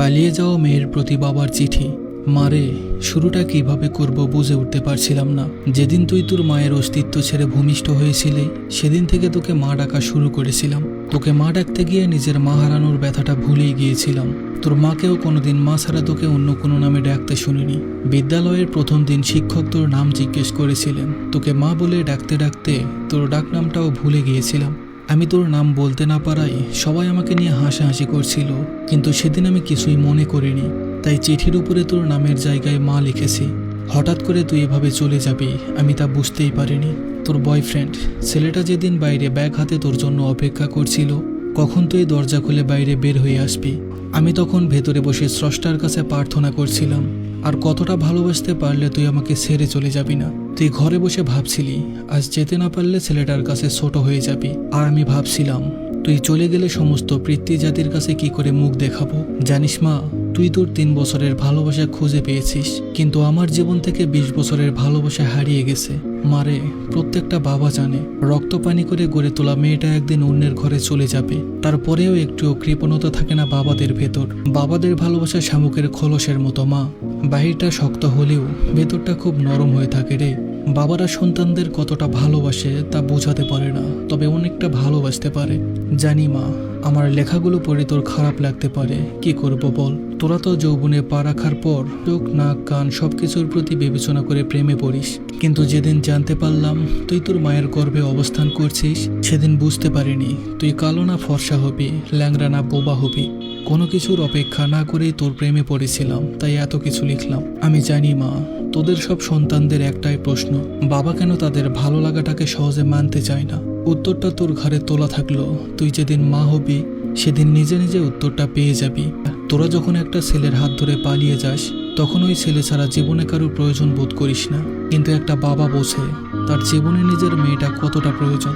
পালিয়ে যাওয়া মেয়ের প্রতি বাবার চিঠি। মারে শুরুটা কীভাবে করব বুঝে উঠতে পারছিলাম না। যেদিন তুই তোর মায়ের অস্তিত্ব ছেড়ে ভূমিষ্ঠ হয়েছিলি, সেদিন থেকে তোকে মা ডাকা শুরু করেছিলাম। তোকে মা ডাকতে গিয়ে নিজের মা হারানোর ব্যথাটা ভুলেই গিয়েছিলাম। তোর মাকেও কোনোদিন মা ছাড়া তোকে অন্য কোনো নামে ডাকতে শুনিনি। বিদ্যালয়ের প্রথম দিন শিক্ষক তোর নাম জিজ্ঞেস করেছিলেন। তোকে মা বলে ডাকতে ডাকতে তোর ডাক নামটাও ভুলে গিয়েছিলাম। আমি তোর নাম বলতে না পারাই সবাই আমাকে নিয়ে হাসাহাসি করছিল, কিন্তু সেদিন আমি কিছুই মনে করিনি, তাই চিঠির উপরে তোর নামের জায়গায় মা লিখেছি, হঠাৎ করে তুই এভাবে চলে যাবি, আমি তা বুঝতেই পারিনি। তোর বয়ফ্রেন্ড ছেলেটা যেদিন বাইরে ব্যাগ হাতে তোর জন্য অপেক্ষা করছিল, কখন তুই দরজা খুলে বাইরে বের হয়ে আসবি? আমি তখন ভেতরে বসে স্রষ্টার কাছে প্রার্থনা করছিলাম, আর কতটা ভালোবাসতে পারলে তুই আমাকে ছেড়ে চলে যাবি না? তুই ঘরে বসে ভাবছিলি, আজ যেতে না পারলে ছেলেটার কাছে ছোট হয়ে যাবি। আর আমি ভাবছিলাম, তুই চলে গেলে সমস্ত পৃথ্বী জাতির কাছে কি করে মুখ দেখাবো? জানিস মা, তুই তোর তিন বছরের ভালোবাসা খুঁজে পেয়েছিস, কিন্তু আমার জীবন থেকে বিশ বছরের ভালোবাসা হারিয়ে গেছে। মারে, প্রত্যেকটা বাবা জানে রক্ত পানি করে গড়ে তোলা মেয়েটা একদিন অন্যের ঘরে চলে যাবে। তারপরেও একটুও কৃপণতা থাকে না বাবাদের ভেতর। বাবাদের ভালোবাসা শামুকের খোলসের মতো মা। বাহিরটা শক্ত হলেও ভেতরটা খুব নরম হয়ে থাকে রে। বাবারা সন্তানদের কতটা ভালোবাসে তা বোঝাতে পারে না, তবে অনেকটা ভালোবাসতে পারে। জানি মা, আমার লেখাগুলো পড়ে তোর খারাপ লাগতে পারে। কি করব বল? তোরা তো যৌবনে পা রাখার পর চোখ, নাক, কান সবকিছুর প্রতি বিবেচনা করে প্রেমে পড়িস। কিন্তু যেদিন জানতে পারলাম তুই তোর মায়ের গর্ভে অবস্থান করছিস, সেদিন বুঝতে পারিনি। তুই কালো না ফর্সা হবি ল্যাংরা না বোবা হবি। কোনো কিছুর অপেক্ষা না করেই তোর প্রেমে পড়েছিলাম, তাই এত কিছু লিখলাম। আমি জানি মা, তোদের সব সন্তানদের একটাই প্রশ্ন, বাবা কেন তাদের ভালো লাগাটাকে সহজে মানতে চায় না? উত্তরটা তোর ঘরে তোলা থাকল, তুই যেদিন মা হবি, সেদিন নিজে নিজে উত্তরটা পেয়ে যাবি। তোরা যখন একটা ছেলের হাত ধরে পালিয়ে যাস, তখন ওই ছেলে ছাড়া জীবনে কারোর প্রয়োজন বোধ করিস না। কিন্তু একটা বাবা বোঝে, তার জীবনে নিজের মেয়েটা কতটা প্রয়োজন।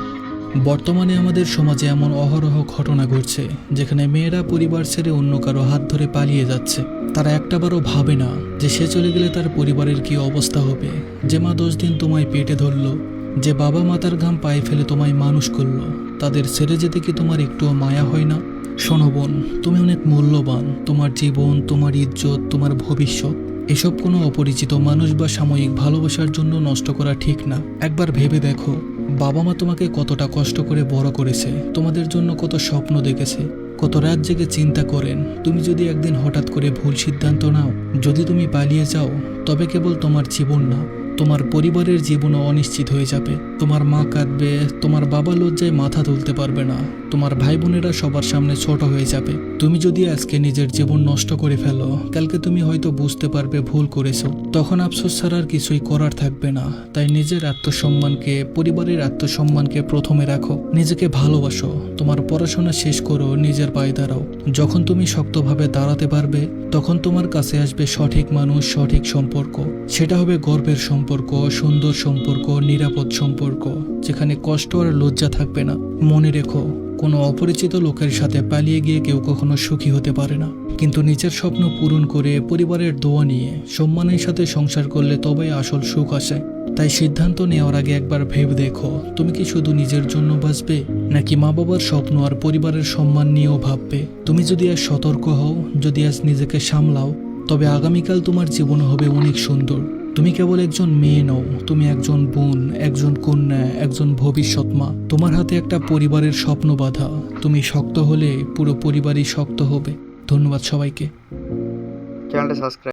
বর্তমানে আমাদের সমাজে এমন অহরহ ঘটনা ঘটছে, যেখানে মেয়েরা পরিবার ছেড়ে অন্য কারও হাত ধরে পালিয়ে যাচ্ছে। তারা একটাবারও ভাবে না যে সে চলে গেলে তার পরিবারের কি অবস্থা হবে। যে মা দশ দিন তোমায় পেটে ধরলো, যে বাবা মাতার ঘাম পায়ে ফেলে তোমায় মানুষ করল, তাদের ছেড়ে যেতে কি তোমার একটুও মায়া হয় না? শোনো বোন, তুমি অনেক মূল্যবান, তোমার জীবন, তোমার ইজ্জত, তোমার ভবিষ্যৎ। এসব কোনো অপরিচিত মানুষ বা সাময়িক ভালোবাসার জন্য নষ্ট করা ঠিক না। একবার ভেবে দেখো। বাবা মা তোমাকে কতটা কষ্ট করে বড় করেছে, তোমাদের জন্য কত স্বপ্ন দেখেছে, কত রাত জেগে চিন্তা করেন। তুমি যদি একদিন হঠাৎ করে ভুল সিদ্ধান্ত নাও, যদি তুমি পালিয়ে যাও, তবে কেবল তোমার জীবন না। তোমার পরিবারের জীবনও অনিশ্চিত হয়ে যাবে। তোমার মা কাঁদবে, তোমার বাবা লজ্জায় মাথা তুলতে পারবে না। তোমার ভাই বোনেরা সবার সামনে ছোট হয়ে যাবে। তুমি যদি আজকে নিজের জীবন নষ্ট করে ফেলো, কালকে তুমি হয়তো বুঝতে পারবে ভুল করেছ। তখন আফসোস ছাড়া আর কিছুই করার থাকবে না। তাই নিজের আত্মসম্মানকে, পরিবারের আত্মসম্মানকে প্রথমে রাখো। নিজেকে ভালোবাসো। তোমার পড়াশোনা শেষ করো, নিজের পায়ে দাঁড়াও। যখন তুমি শক্তভাবে দাঁড়াতে পারবে, তখন তোমার কাছে আসবে সঠিক মানুষ, সঠিক সম্পর্ক। সেটা হবে গর্বের সম্পর্ক, সুন্দর সম্পর্ক, নিরাপদ সম্পর্ক, যেখানে কষ্ট আর লজ্জা থাকবে না। মনে রেখো, কোনো অপরিচিত লোকের সাথে পালিয়ে গিয়ে কেউ কখনো সুখী হতে পারে না। কিন্তু নিজের স্বপ্ন পূরণ করে পরিবারের দোয়া নিয়ে, সম্মানের সাথে সংসার করলে তবেই আসল সুখ আসে। তাই সিদ্ধান্ত নেওয়ার আগে একবার ভেবে দেখো, তুমি কি শুধু নিজের জন্য বাঁচবে, নাকি মা বাবার স্বপ্ন আর পরিবারের সম্মান নিয়েও ভাববে? তুমি যদি আজ সতর্ক হও, যদি আজ নিজেকে সামলাও, তবে আগামীকাল তোমার জীবন হবে অনেক সুন্দর। তুমি কেবল একজন মেয়ে নও, তুমি একজন বোন, একজন কন্যা, একজন ভবিষ্যৎ মা তোমার হাতে একটা পরিবারের স্বপ্ন বাধা। তুমি শক্ত হলে পুরো পরিবারই শক্ত হবে। ধন্যবাদ সবাইকে। চ্যানেলটা সাবস্ক্রাইব